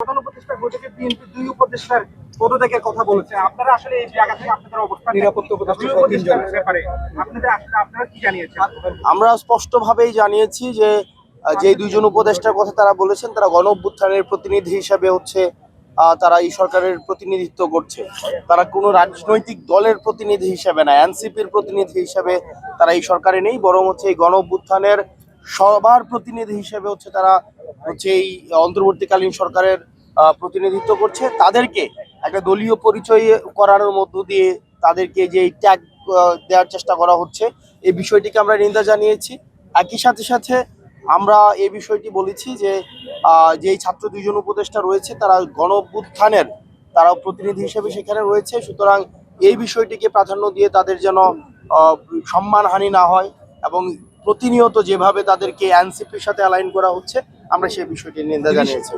প্রধান উপদেষ্টা বৈঠকে বিএনপি দুই উপদেষ্টার পদত্যাগের কথা বলেছে। আপনারা আসলে এই জায়গা থেকে আপনাদের অবস্থান নিরাপত্তা উপদেষ্টার ব্যাপারে আপনাদের আসলে আপনারা কি জানিয়েছেন? আমরা স্পষ্টভাবেই জানিয়েছি যে যে দুইজন উপদেষ্টার কথা তারা বলেছেন তারা গণ প্রতিনিধি হিসাবে হচ্ছে আহ, তারা এই সরকারের প্রতিনিধিত্ব করছে। তারা কোনো রাজনৈতিক দলের প্রতিনিধি হিসাবে না এনসিপির প্রতিনিধি হিসাবে তারা এই সরকারে নেই বরং হচ্ছে এই গণ অভ্যুত্থানের সবার প্রতিনিধি হিসেবে হচ্ছে তারা হচ্ছে এই অন্তর্বর্তীকালীন সরকারের প্রতিনিধিত্ব করছে। তাদেরকে একটা দলীয় পরিচয় করানোর মধ্য দিয়ে তাদেরকে যে ট্যাগ দেওয়ার চেষ্টা করা হচ্ছে, এই বিষয়টিকে আমরা নিন্দা জানিয়েছি। একই সাথে সাথে আমরা এই বিষয়টি বলেছি যে যেই ছাত্র দুইজন উপদেষ্টা রয়েছে, তারা গণ তারা প্রতিনিধি হিসেবে সেখানে রয়েছে। সুতরাং এই বিষয়টিকে প্রাধান্য দিয়ে তাদের যেন সম্মানহানি না হয়। এবং প্রতিনিয়ত যেভাবে তাদেরকে এনসিপির সাথে অ্যালাইন করা হচ্ছে আমরা সেই বিষয়টি নিন্দা জানিয়েছি।